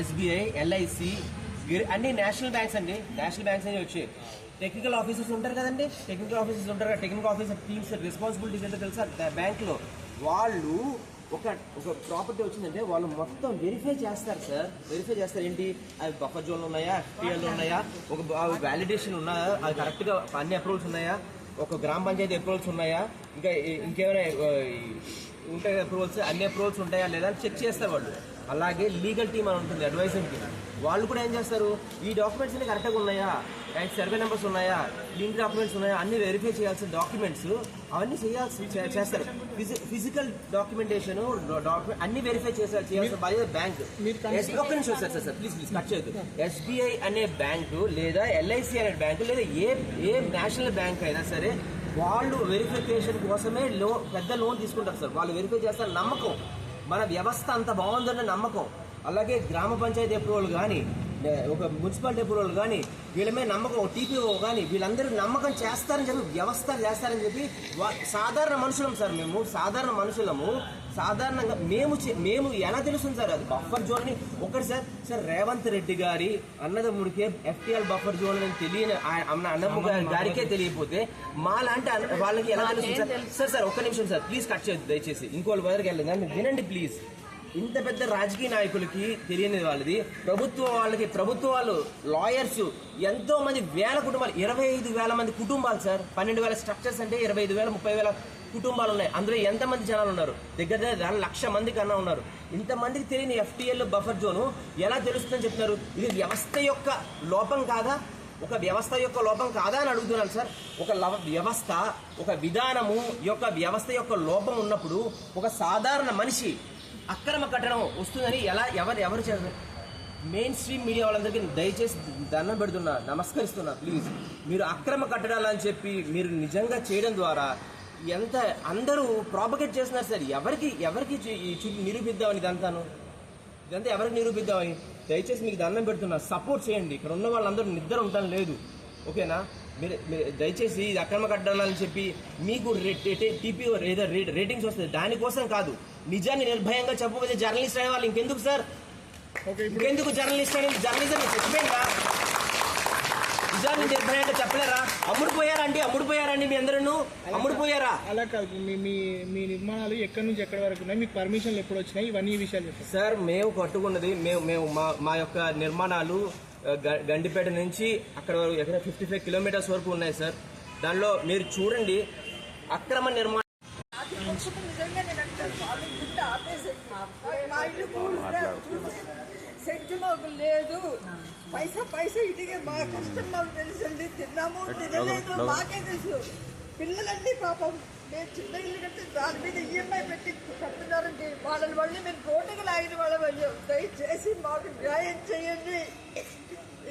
SBI LIC అన్ని national banks అండి. National banks అనేవి వచ్చి టెక్నికల్ ఆఫీసర్స్ ఉంటారు కదండి. టెక్నికల్ ఆఫీసర్స్ ఉంటారు కదా. టెక్నికల్ ఆఫీసర్ టీమ్స్ రెస్పాన్సిబిలిటీస్ ఏంటో తెలుసా? బ్యాంక్లో వాళ్ళు ఒక ఒక ప్రాపర్టీ వచ్చిందంటే వాళ్ళు మొత్తం వెరిఫై చేస్తారు సార్. వెరిఫై చేస్తారు. ఏంటి? అవి బఫర్ జోన్లు ఉన్నాయా? ఎఫ్టీఎల్ ఉన్నాయా? ఒక వ్యాలిడేషన్ ఉన్నాయా అది కరెక్ట్గా అన్ని అప్రూవల్స్ ఉన్నాయా? ఒక గ్రామ పంచాయతీ అప్రూవల్స్ ఉన్నాయా? ఇంకా ఇంకేమైనా ఉంటాయి అప్రూవల్స్ అన్ని అప్రూవల్స్ ఉంటాయా లేదా? అని చెక్ చేస్తారు వాళ్ళు. అలాగే లీగల్ టీమ్ అని ఉంటుంది అడ్వైజర్ టీమ్ వాళ్ళు కూడా ఏం చేస్తారు? ఈ డాక్యుమెంట్స్ అన్ని కరెక్ట్గా ఉన్నాయా? సర్వే నెంబర్స్ ఉన్నాయా? లింక్ డాక్యుమెంట్స్ ఉన్నాయా? అన్ని వెరిఫై చేయాల్సిన డాక్యుమెంట్స్ అవన్నీ చేయాల్సి చేస్తారు. ఫిజికల్ డాక్యుమెంటేషన్ డాక్యుమెంట్ అన్ని వెరిఫై చేస్తారు చేయాల్సిన బాధ్యత బ్యాంక్ ఒక్క నిమిషం sir sir sir please please cut చేయొద్దు. ఎస్బీఐ అనే బ్యాంకు లేదా ఎల్ఐసి అనే బ్యాంకు లేదా ఏ ఏ నేషనల్ బ్యాంక్ అయినా సరే వాళ్ళు వెరిఫికేషన్ కోసమే లో పెద్ద లోన్ తీసుకుంటారు సార్. వాళ్ళు వెరిఫై చేస్తారు నమ్మకం. మన వ్యవస్థ అంత బాగుందన్న నమ్మకం. అలాగే గ్రామ పంచాయతీ అప్రూవల్ కానీ ఒక మున్సిపాలిటీ అప్రూవల్ కానీ వీళ్ళ మీద నమ్మకం టీపీఓ కానీ వీళ్ళందరూ నమ్మకం చేస్తారని చెప్పి వ్యవస్థ చేస్తారని చెప్పి సాధారణ మనుషులం సార్ మేము సాధారణ మనుషులము. సాధారణంగా మేము మేము ఎలా తెలుస్తుంది సార్? అది బఫర్ జోన్ని ఒకటి సార్ సార్ రేవంత్ రెడ్డి గారి అన్నదమ్ముడికే ఎఫ్టీఎల్ బఫర్ జోన్ అని తెలియని ఆ- అన్న అన్నమ్మ గారి- గారికే తెలియకపోతే మా లాంటి వాళ్ళకి ఎలా తెలుస్తుంది సార్? సార్ సార్ ఒక్క నిమిషం సార్ ప్లీజ్ కట్ చేయొద్దు దయచేసి. ఇంకోళ్ళ వరకు వెళ్ళదు కానీ వినండి ప్లీజ్ ఇంత పెద్ద రాజకీయ నాయకులకి తెలియని వాళ్ళది. ప్రభుత్వం వాళ్ళకి ప్రభుత్వ వాళ్ళు లాయర్స్ ఎంతో మంది వేల కుటుంబాలు ఇరవై ఐదు వేల మంది కుటుంబాలు సార్. పన్నెండు వేల స్ట్రక్చర్స్ అంటే ఇరవై ఐదు వేల ముప్పై వేల కుటుంబాలు ఉన్నాయి అందులో ఎంతమంది జనాలు ఉన్నారు? దగ్గర దగ్గర లక్ష మంది కన్నా ఉన్నారు. ఇంతమందికి తెలియని ఎఫ్టీఎల్ బఫర్ జోను ఎలా తెలుస్తుందని చెప్తున్నారు? ఇది వ్యవస్థ యొక్క లోపం కాదా? ఒక వ్యవస్థ యొక్క లోపం కాదా అని అడుగుతున్నాను సార్. ఒక లవ- వ్యవస్థ ఒక విధానము యొక్క వ్యవస్థ యొక్క లోపం ఉన్నప్పుడు ఒక సాధారణ మనిషి అక్రమ కట్టడం వస్తుందని ఎలా ఎవరు ఎవరు చేస్తారు? మెయిన్ స్ట్రీమ్ మీడియా వాళ్ళందరికీ దయచేసి దండం పెడుతున్నా నమస్కరిస్తున్నా ప్లీజ్. మీరు అక్రమ కట్టడాలని చెప్పి మీరు నిజంగా చేయడం ద్వారా ఎంత అందరూ ప్రాపగేట్ చేస్తున్నారు సార్ ఎవరికి ఎవరికి నిరూపిద్దామని ఇదంతాను ఇదంతా ఎవరికి నిరూపిద్దామని? దయచేసి మీకు దండం పెడుతున్నా సపోర్ట్ చేయండి. ఇక్కడ ఉన్న వాళ్ళందరూ నిద్ర ఉండడం లేదు. ఓకేనా? మీరు మీరు దయచేసి ఇది అక్రమ కట్టాలని చెప్పి మీకు టీపీ ఏదో రేటింగ్స్ వస్తుంది దానికోసం కాదు. నిజాన్ని నిర్భయంగా చెప్పకపోతే జర్నలిస్ట్ అనే వాళ్ళు ఇంకెందుకు సార్? ఇంకెందుకు జర్నలిస్ట్ అనేది జర్నలిజం చచ్చిపోయిందా నిజాన్ని నిర్భయంగా చెప్పలేరా? అమ్ముడు పోయారండి అమ్ముడు పోయారండి మీ అందరూ. అమ్ముడు పోయారా అలా కాదు మీ మీ మీ నిర్మాణాలు ఎక్కడి నుంచి ఎక్కడి వరకు ఉన్నాయి? మీకు పర్మిషన్లు ఎప్పుడు వచ్చినాయి? ఇవన్నీ ఈ విషయాలు చెప్పండి. సార్ మేము కట్టుకున్నది మేము మేము మా మా యొక్క నిర్మాణాలు గండిపేట నుంచి అక్కడ వరకు ఎక్కడ ఫిఫ్టీ ఫైవ్ కిలోమీటర్స్ వరకు ఉన్నాయి సార్. దానిలో మీరు చూడండి అక్రమ నిర్మాణం నిజంగా నేను మా ఇల్లు కూలితే చూసి సెంటు మాకు లేదు పైసా పైసా ఇదిగే మా కష్టం మాకు తెలుసండి తిన్నాము తినలేదు. మాకే తెలుసు. పిల్లలండి పాపం మేము చిన్న ఇల్లు కట్టి దాని మీద ఈఎంఐ పెట్టి కట్టున్నారండి వాళ్ళని మళ్ళీ మేము రోడ్డుకి లాగిన వాళ్ళం దయచేసి మాకు న్యాయం చేయండి.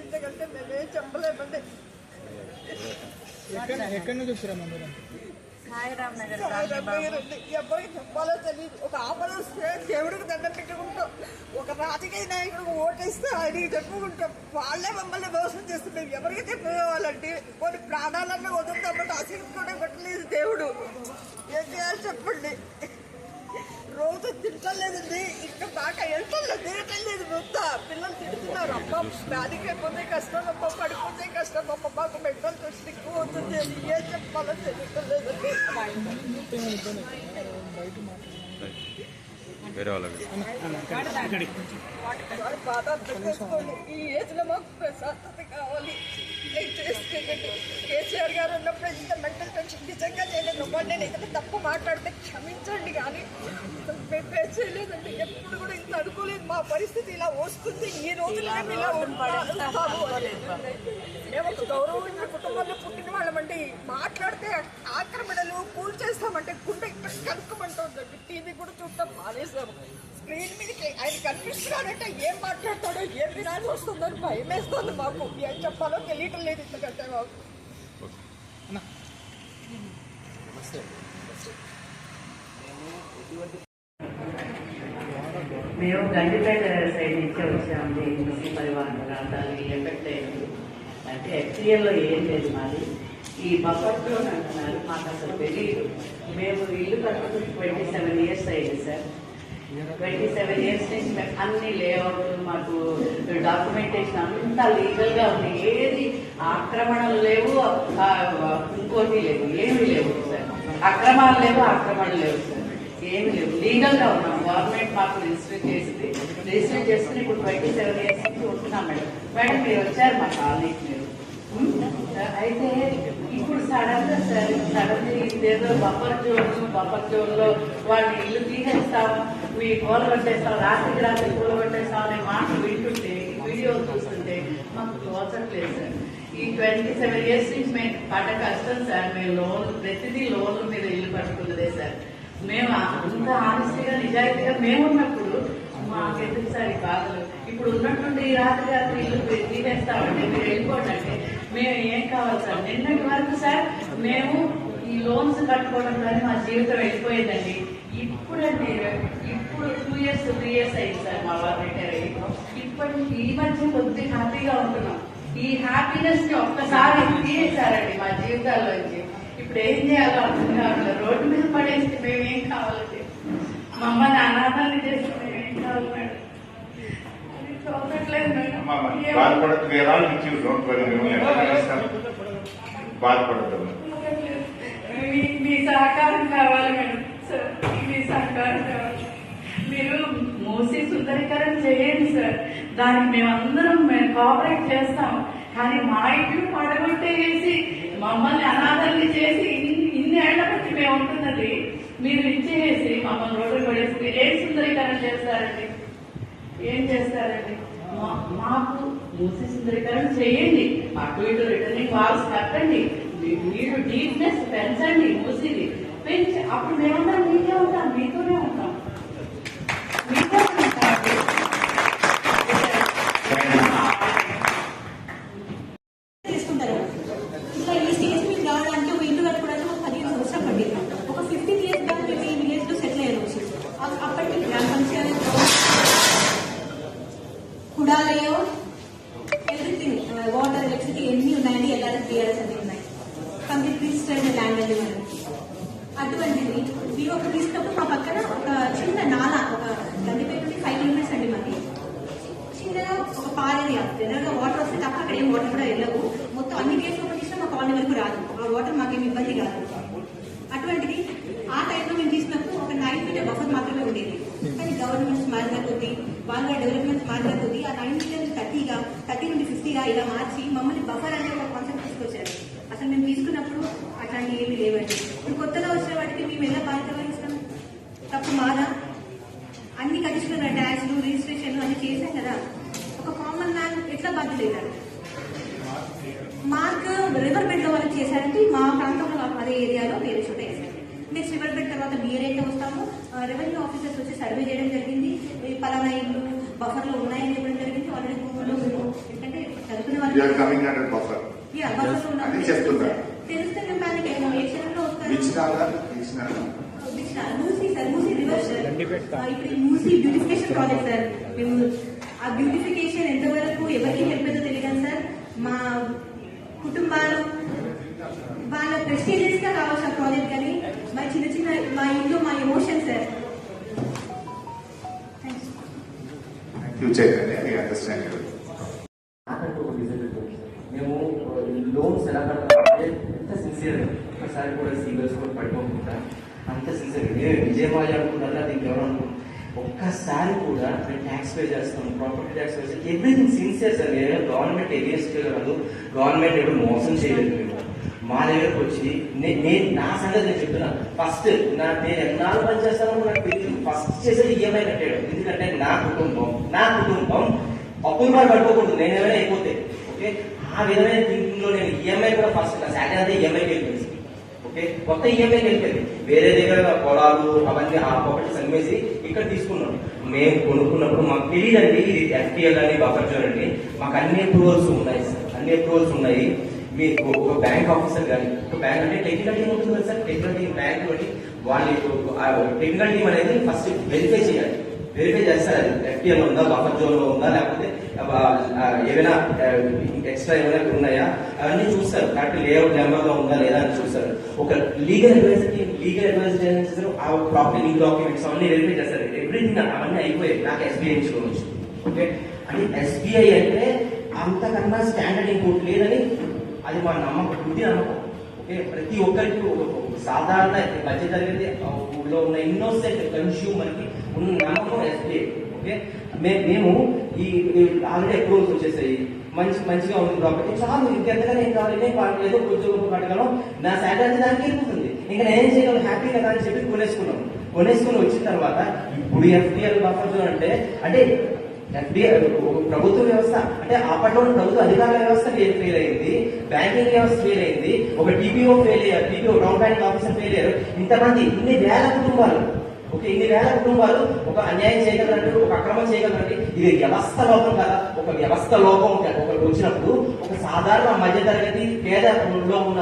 ఇంతకంటే మేమేం చెప్పలేమండి. ఎక్కడ ఎక్కడి నుంచి వచ్చారమ్మా మీరు. ఎవరికి చెప్పాలో తెలియదు ఒక ఆపద దేవుడికి దండం పెట్టుకుంటాం ఒక రాజకీయ నాయకుడికి ఓటేస్తే ఆయనకి చెప్పుకుంటాం వాళ్ళే మమ్మల్ని మోసం చేస్తున్నారు ఎవరికి చెప్పేవాళ్ళంటే కొన్ని ప్రాణాలన్నీ వదులుతాం అసలు ఆశీర్వదం పెట్టలేదు దేవుడు ఏం చేయాలి చెప్పండి రోజు తింటలేదండి ఇంకా బాగా వెళ్తలేదు తినట్లేదు ముద్ద పిల్లలు తింటున్నారు అమ్మ దానికి అయిపోతే కష్టం అమ్మ పడిపోతే కష్టం అమ్మ మాకు మెంటల్ టెస్ట్ ఎక్కువ అవుతుంది ఏం చెప్పాలో తెలియదు వేరే వాళ్ళకి ఈ ఏజ్ మాకు ప్రశాంతత కావాలి కేసీఆర్ గారు ఉన్నప్పుడు ఇంత మెంటల్ టెన్షన్? నిజంగా చేయలేదు నేను ఏదైనా తప్పు మాట్లాడితే క్షమించండి కానీ మేము ఫేస్ చేయలేదండి. ఎప్పుడు కూడా ఇంత అనుకోలేదు. మా పరిస్థితి ఇలా వస్తుంది ఈ రోజుల్లో మేము ఇలా ఉంటాము మేము ఒక గౌరవమైన కుటుంబంలో పుట్టిన వాళ్ళమండి మాట్లాడితే ఆక్రమణలు కూల్ చేస్తామంటే గుండె ఇక్కడ కనుక్కోమంటుందండి టీవీ కూడా చూడటం మానేసాము స్క్రీన్ మీదకి ఆయన కనిపిస్తున్నాడంటే ఏం మాట్లాడతాడో ఏం వినాల్సి వస్తుందో అని భయం వేస్తుంది మాకు. ఏం చెప్పాలో తెలియటం లేదు ఇంతకంటే మాకు. మేము గండిపేట సైడ్ నుంచి వచ్చామండి ముస్లిం పరివాహన ప్రాంతాలకి ఎఫెక్ట్ అయింది. అంటే ఎఫ్టీఎల్లో ఏం లేదు మాది. ఈ బఫర్ జోన్ అంటున్నారు మాకు అసలు తెలియదు మేము ఇల్లు కట్టుకుని ట్వంటీ సెవెన్ ఇయర్స్ అయ్యింది సార్. ట్వంటీ సెవెన్ ఇయర్స్ నుంచి మేము అన్ని లేఅవుట్ మాకు డాక్యుమెంటేషన్ అంతా లీగల్గా ఉంది. ఏది ఆక్రమణలు లేవు ఇంకోటి లేవు. ఏమీ లేవు సార్. అక్రమాలు లేవు ఆక్రమణలు లేవు సార్. ఏమి లేవు. లీగల్గా ఉన్నాం. గవర్నమెంట్ మాకు రిజిస్టర్ చేసింది. రిజిస్టర్ చేసుకుని ఇప్పుడు ట్వంటీ సెవెన్ ఇయర్స్ నుంచి ఉంటున్నాం మేడం. మేడం మీరు వచ్చారు మా కాలనీకి మీరు. అయితే ఇప్పుడు సడన్గా సార్ సడన్ ఇదేదో బఫర్ జోన్ బఫర్ జోన్లో వాళ్ళ ఇల్లు తీసేస్తాం మీ కూల రాత్రికి రాత్రి కూల అనే మాటలు వింటుంటే వీడియో చూస్తుంటే మాకు తోచట్లేదు సార్. ఈ ట్వంటీ సెవెన్ ఇయర్స్ నుంచి మేము పడ్డ కష్టం సార్ మేము లోన్ ప్రతిదీ లోన్ల మీద ఇల్లు పట్టుకున్నదే సార్. మేము అంత ఆనెస్టీగా నిజాయితీగా మేము ఉన్నప్పుడు మాకెందుకు సార్ ఈ బాధలు? ఇప్పుడు ఉన్నట్టుండి ఈ రాత్రి రాత్రి ఇల్లు తీసేస్తామంటే మీరు వెళ్ళిపోండి మేము ఏం కావాలి సార్? నిన్నటి వరకు సార్ మేము ఈ లోన్స్ కట్టుకోవడం కానీ మా జీవితం వెళ్ళిపోయిందండి. ఇప్పుడండి ఇప్పుడు టూ ఇయర్స్ త్రీ ఇయర్స్ అయింది సార్ మా వారు రిటైర్ అయ్యి. ఇప్పటి ఈ మధ్య కొద్ది హ్యాపీగా ఉంటున్నాం. ఈ హ్యాపీనెస్ని ఒక్కసారి తీసేశారండి మా జీవితాల్లోంచి ఇప్పుడు ఏం చేయాలో అర్థం కావట్లేదు. రోడ్డు మీద పడేస్తే మేము ఏం కావాలండి మమ్మల్ని అనాథాన్ని చేస్తే మేము కావాలి మేడం. చూడట్లేదు వేరే మీ మీ సహకారం కావాలి మేడం సార్ మీ సహకారం కావాలి మీరు మూసి సుందరీకరణ చేయండి సార్. దానికి మేమందరం మేము కోఆపరేట్ చేస్తాం. కానీ మా ఇల్లు పడగొట్టేసి మమ్మల్ని అనాథల్ని చేసి ఇన్ని ఇన్ని ఏళ్ళ బట్టి మేము ఉంటున్నది. మీరు ఇచ్చేసి మమ్మల్ని రోడ్డు పడేసి మీరు ఏం సుందరీకరణ చేస్తారండి? ఏం చేస్తారండి? మాకు మూసి సుందరీకరణ చేయండి. అటు ఇటు రిటర్నింగ్ వాల్స్ కట్టండి. మీరు డీప్నెస్ పెంచండి మూసిది పెంచి అప్పుడు మేమందరం మీకే ఉంటాం మీతోనే ఉంటాం. కుడాలయో ఎవ్రీథింగ్ వాటర్ ఎలక్ట్రిసిటీ ఎన్ని ఉన్నాయండి? ఎల్ఆర్ఎస్ బిఆర్ఎస్ అన్ని ఉన్నాయి. కంప్లీట్ రిజిస్టర్డ్ ల్యాండ్ అండి మనకి అటువంటిది మీరు ఒక తీసుకున్నప్పుడు మా పక్కన ఒక చిన్న నాల ఒక గండిపేట నుండి ఫైవ్ కిలోమీటర్స్ అండి మాది. చిన్నగా ఒక పారేది జనరల్గా వాటర్ వస్తే తప్ప అక్కడ ఏం వాటర్ కూడా వెళ్ళవు. మొత్తం అన్ని డేస్ ఓపెన్ చేసినా మా కాలనీ వరకు రాదు. ఆ వాటర్ మాకేం ఇబ్బంది కాదు. అటువంటిది ఆ టైంలో మేము తీసుకున్నప్పుడు ఒక నైన్ ఫీట్ బఫర్ మాత్రమే ఉండేది. గవర్నమెంట్స్ మారిన కొద్ది వాళ్ళ డెవలప్మెంట్స్ మారిన కొద్దీ ఆ నైన్ మీటర్ థర్టీగా థర్టీ నుండి ఫిఫ్టీగా ఇలా మార్చి మమ్మల్ని బఫర్ అనే ఒక కాన్సెప్ట్ తీసుకొచ్చారు. అసలు మేము తీసుకున్నప్పుడు అట్లాంటి ఏమీ లేవండి. ఇప్పుడు కొత్తగా వచ్చిన వాటికి మేము ఎలా బాధ్యత వహిస్తాం తప్పు మాదా? అన్ని కట్టించుకున్న ట్యాక్స్లు రిజిస్ట్రేషన్లు అన్ని చేశాం కదా. ఒక కామన్ మ్యాన్ ఎట్లా బాధ్యత అవుతారు మార్క్ రివర్ బెడ్లో వాళ్ళకి చేశారంటే మా ప్రాంతంలో అదే ఏరియాలో వేరే చోట వేశారు నెక్స్ట్ రివర్ బెడ్ తర్వాత బియర్ అయితే వస్తాము. రెవెన్యూ ఆఫీసర్స్ వచ్చి సర్వే చేయడం జరిగింది. ఈ పలానా ఇల్లు బఫర్లో ఉన్నాయని చెప్పడం జరిగింది. ఆల్రెడీ మేము ఎందుకంటే చదువుకునే యూఆర్ వాళ్ళు coming under buffer yeah, buffer. లో ఉన్నాం. అది చెప్తున్నా. తెలిస్తే మేము దానికి ఏమో. ఏ క్షణంలో వస్తారు? Musi sir Musi rivers sir. ఆ, ఇప్పుడు ఈ మూసీ బ్యూటిఫికేషన్ ప్రాజెక్ట్ సార్. మేము ఆ బ్యూటిఫికేషన్ ఎంతవరకు ఎవరికి హెల్ప్ అవుతుందో తెలియదు సార్. మా కుటుంబాలు వాళ్ళ ప్రెస్టీజియస్గా కావచ్చు ఆ ప్రాజెక్ట్ కానీ. మా చిన్న చిన్న మా ఇంట్లో మా ఎమోషన్ సార్. మేము లోన్స్ ఎలా కట్టాలంటే ఎంత సిన్సియర్ ఒకసారి కూడా సిబిల్ స్కోర్ పడిపోకుండా అంత సిన్సియర్ నేను విజయవాడ అనుకున్నారా దీనికి ఎవరు ఒక్కసారి కూడా మేము ట్యాక్స్ పే చేస్తాం ప్రాపర్టీ ట్యాక్స్ పే చేస్తాం ఎవ్రీథింగ్ సిన్సియర్ సార్ నేను గవర్నమెంట్ ఎగేస్ట్ కాదు గవర్నమెంట్ ఎవరు మోసం చేయలేదు. మా దగ్గరకు వచ్చి నేను నా సంగతి నేను చెప్తున్నాను ఫస్ట్ నా నేను ఎన్నాళ్ళు పని చేస్తానో నాకు తెలియదు ఫస్ట్ చేసేది ఈఎంఐ కట్టాడు ఎందుకంటే నా కుటుంబం నా కుటుంబం అప్పులు మరి పట్టుకోకూడదు నేను ఏమైనా అయిపోతే ఓకే? ఆ విధమైన థింకింగ్లో నేను ఈఎంఐ కూడా ఫస్ట్ నా శాలరీ అంతా ఈఎంఐకి వెళ్ళిపోయింది. ఓకే? కొత్త ఈఎంఐకి వెళ్ళిపోయింది. వేరే దగ్గర పొలాలు అవన్నీ ఆ ప్రాపర్టీస్ అమ్మేసి ఇక్కడ తీసుకున్నాం మేము కొనుక్కున్నప్పుడు మాకు తెలియదండి ఇది ఎఫ్టీఎల్ అని బఫర్ జోన్ అండి మాకు అన్ని అప్రూవల్స్ ఉన్నాయి సార్. అన్ని అప్రూవల్స్ ఉన్నాయి. మీ ఒక బ్యాంక్ ఆఫీసర్ కానీ ఒక బ్యాంక్ అంటే టెక్నికల్ టీమ్ ఉంటుంది కదా సార్ టెక్నికల్ టీమ్ బ్యాంక్ బట్టి వాళ్ళు టెక్నికల్ టీమ్ అనేది ఫస్ట్ వెరిఫై చేయాలి. వెరిఫై చేస్తారు అది ఎఫ్టీఎల్ ఉందా బఫర్ జోన్లో ఉందా లేకపోతే ఏమైనా ఎక్స్ట్రా ఏమైనా ఉన్నాయా? అవన్నీ చూస్తారు. కరెక్ట్ లేఅవుట్ నెంబర్లో ఉందా లేదా అని చూస్తారు. ఒక లీగల్ అడ్వైజర్ లీగల్ అడ్వైజర్ ఏం చేస్తారు? ఆ ప్రాపర్టీ లీగల్ డాక్యుమెంట్స్ అవన్నీ వెరిఫై చేస్తారు. ఎవ్రీథింగ్ అవన్నీ అయిపోయాయి. నాకు ఎస్బీఐ నుంచి ఓకే అంటే ఎస్బీఐ అంటే అంతకన్నా స్టాండర్డ్ ఇంకోటి లేదని అది మా నమ్మకం. ఉంది నమ్మకం ఓకే? ప్రతి ఒక్కరికి ఒక అయితే సాధారణ మధ్య తరగతి ఊళ్ళో ఉన్న ఇన్నోసెంట్ కన్స్యూమర్కి ఉన్న నమ్మకం ఎస్బీఐ ఓకే? మే- మేము ఈ ఆల్రెడీ అప్రూవల్స్ వచ్చేసాయి. మంచి మంచిగా ఉంది ప్రాపర్టీ చాలు ఇంకెంతగా నేను కావాలి? నేను కావాలి ఏదో కొంచెం పడగలం కట్టగలం నా శాలరీ దానికి వెళ్ళిపోతుంది. ఇంకా నేను చేయగలను? హ్యాపీ కదా అని చెప్పి కొనేసుకున్నాం. కొనేసుకుని వచ్చిన తర్వాత ఇప్పుడు ఎఫ్డిఎల్ బఫర్ జోన్ అంటే అంటే ప్రభుత్వ వ్యవస్థ అంటే అప్పట్లో ఉన్న ప్రభుత్వ అధికారుల వ్యవస్థ ఫెయిల్ అయింది? బ్యాంకింగ్ వ్యవస్థ ఫెయిల్ అయింది. ఒక టీపీఓ ఫెయిల్ అయ్యారు. TPO town bank officer fail అయ్యారు. ఇంతమంది ఇన్ని వేల కుటుంబాలు ఒక ఇన్ని వేల కుటుంబాలు ఒక అన్యాయం చేయగలరంటే ఒక అక్రమం చేయగలరండి. ఇది వ్యవస్థ లోపం కదా. ఒక వ్యవస్థ లోపం ఒక- ఒకరికి వచ్చినప్పుడు ఒక సాధారణ మధ్యతరగతి పేదలో ఉన్న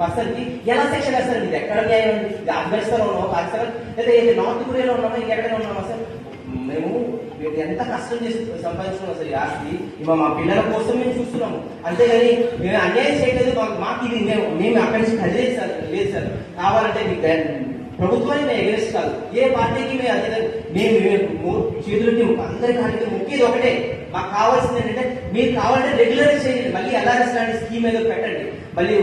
పర్సన్కి ఎలా శిక్ష వేస్తారండి ఇది ఎక్కడ న్యాయం అండి? ఇది ఆఫ్ఘనిస్తాన్లో ఉన్నామా పాకిస్తాన్ లేదా నార్త్ కొరియాలో ఉన్నామా ఇంకెక్కడ ఉన్నామా సార్ మేము మేము ఎంత కష్టం చేసి సంపాదించుకున్నాం సార్ ఈ ఆస్తి ఇవాళ మా పిల్లల కోసం మేము చూస్తున్నాము అంతేగాని మేము అన్యాయం చేయలేదు మాకు ఇది మేము మేము అక్కడి నుంచి కదిలేదు సార్ లేదు సార్. కావాలంటే మీకు ప్రభుత్వాన్ని మేము ఎగరెస్ట్ కాదు ఏ పార్టీకి మేము అదే మేము మేము చేతులకి అందరి కాడికి ముఖ్యది ఒకటే. మాకు కావాల్సింది ఏంటంటే మీరు కావాలంటే రెగ్యులర్ చేయండి మళ్ళీ ఎల్ఆర్ఎస్ లాంటి స్కీమ్ ఏదో పెట్టండి. మళ్ళీ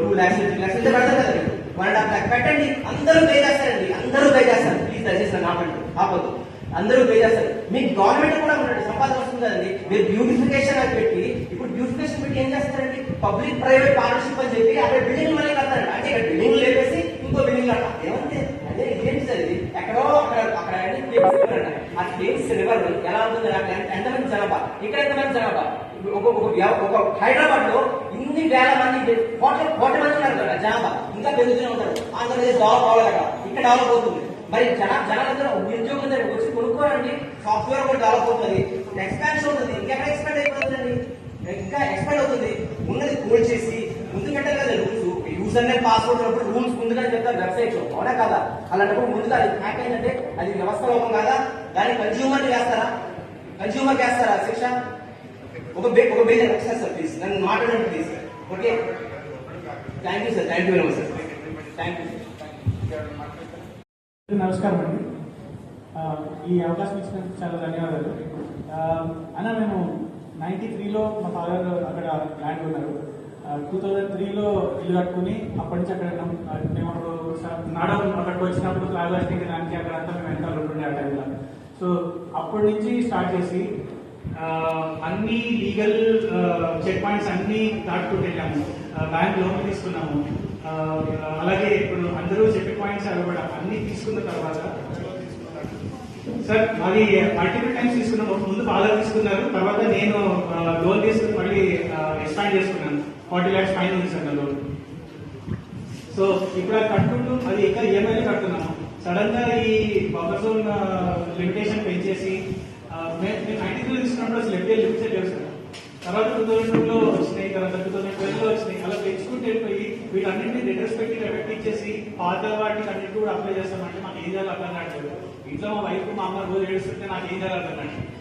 టూ ల్యాక్స్ త్రీ ల్యాక్స్ ఇంత పెడతారు కదా మీరు. వన్ అండ్ హాఫ్ ల్యాక్ పెట్టండి అందరూ పే చేస్తారండి అందరూ పే చేస్తారు. ప్లీజ్ దయచేసి నాపండి ఆపండి అందరూ పే చేస్తారు. మీకు గవర్నమెంట్ కూడా ఉన్నాడు సంపాదన వస్తుంది కదండి. మీరు బ్యూటిఫికేషన్ అని పెట్టి ఇప్పుడు బ్యూటిఫికేషన్ పెట్టి ఏం చేస్తారండి? పబ్లిక్ ప్రైవేట్ పార్ట్నర్షిప్ అని చెప్పి అక్కడ బిల్డింగ్ మళ్ళీ కడతారు అంటే ఇక్కడ బిల్డింగ్ లేపేసి ఇంకో బిల్డింగ్ కట్టాలి ఏమంటే అదే ఏంటి సార్ ఎక్కడో అక్కడ అక్కడ ఆ కేవ్స్ రివర్ ఎలా ఉంటుంది? అక్కడ ఎంత- ఎంతమంది జనాభా? ఇక్కడ ఎంతమంది జనాభా? ఒక హైదరాబాద్లో ఇన్ని వేల మంది కోట్ల కోట్ల మంది ఉన్నారు కదా జనాభా. ఇంకా పెరుగుతూనే ఉంటారు. ఆంధ్రప్రదేశ్ డెవలప్ అవ్వాలి ఇక్కడ డెవలప్ అవుతుంది. మరి జన జనాలందరూ ఉద్యోగం దగ్గర వచ్చి కొనుక్కోరండి సాఫ్ట్వేర్ కూడా డెవలప్ అవుతుంది. ఎక్స్పాన్షన్ అవుతుంది. ఇంకెక్కడ ఎక్స్పాండ్ అయిపోతుందండి? ఇంకా ఎక్స్పాండ్ అవుతుంది. ఉన్నది కోల్డ్ చేసి ముందు పెట్టారు కదా రూల్స్ యూజర్ నేమ్ పాస్వర్డ్ ఉన్నప్పుడు రూల్స్ ముందుగా చెప్తారు వెబ్సైట్లో. అవునా కదా? అలాంటప్పుడు ముందుగా అది హ్యాక్ అయిందంటే అది వ్యవస్థ లోపం కాదా? దాన్ని కన్జ్యూమర్ వేస్తారా? కన్జ్యూమర్ వేస్తారా శిక్ష? ఒక బే ఒక బేజర్ ఎక్స్ట్రా సార్ ప్లీజ్ నన్ను మాట్లాడండి please okay thank you sir thank you very much sir thank you నమస్కారం అండి. ఈ అవకాశం ఇచ్చినందుకు చాలా ధన్యవాదాలు. అన్న మేము నైన్టీ త్రీలో మా ఫాదర్ అక్కడ ల్యాండ్ ఉన్నారు టూ థౌజండ్ త్రీలో ఇల్లు కట్టుకుని అప్పటి నుంచి అక్కడ మేము అప్పుడు నాడం అక్కడికి వచ్చినప్పుడు ఫ్లాగ్ దానికి అక్కడ అంతా మేము వెనకాల ఉంటుండే ఆ టైంలో. సో అప్పటి నుంచి స్టార్ట్ చేసి అన్ని లీగల్ చెక్ పాయింట్స్ అన్ని దాటుకుంటూ వెళ్ళాము. బ్యాంక్ లోన్ తీసుకున్నాము. అలాగే ఇప్పుడు అందరూ చెక్ పాయింట్స్ అడగబడ అన్ని తీసుకున్న తర్వాత సార్ మరి మల్టిపుల్ టైమ్స్ తీసుకున్నాం. ఒక ముందు బాగా తీసుకున్నారు. తర్వాత నేను లోన్ తీసుకుని మళ్ళీ ఎక్స్పాండ్ చేసుకున్నాను. ఫార్టీ ల్యాక్స్ ఫైన్ ఉంది సార్ నా లోన్ సో ఇప్పుడు అది కట్టుకుంటూ అది ఇంకా ఈఎంఐలు కడుతున్నాము. సడన్గా ఈ బఫర్ జోన్ లిమిటేషన్ పెంచేసి మేము నైన్టీ త్రీ తీసుకున్నప్పుడు అసలు ఎఫ్డీఎల్ లిమిట్ లేవు సార్. తర్వాత టూ థౌసండ్లో వచ్చినాయి తర్వాత టూ థౌసండ్ ట్వెల్వ్లో వచ్చినాయి. అలా పెంచుకుంటే పోయి వీటన్నింటినీ రెట్రోస్పెక్టివ్ ఎఫెక్ట్ ఇచ్చేసి పాత వాటికి అన్నింటి కూడా అప్లై చేస్తామంటే మాకు ఏం చేయాలి అర్థం కావట్లేదు. ఇంట్లో మా వైఫ్ మా అమ్మ రోజు ఏడుస్తుంటే నాకు ఏం చేయాలి అర్థం కావట్లేదు.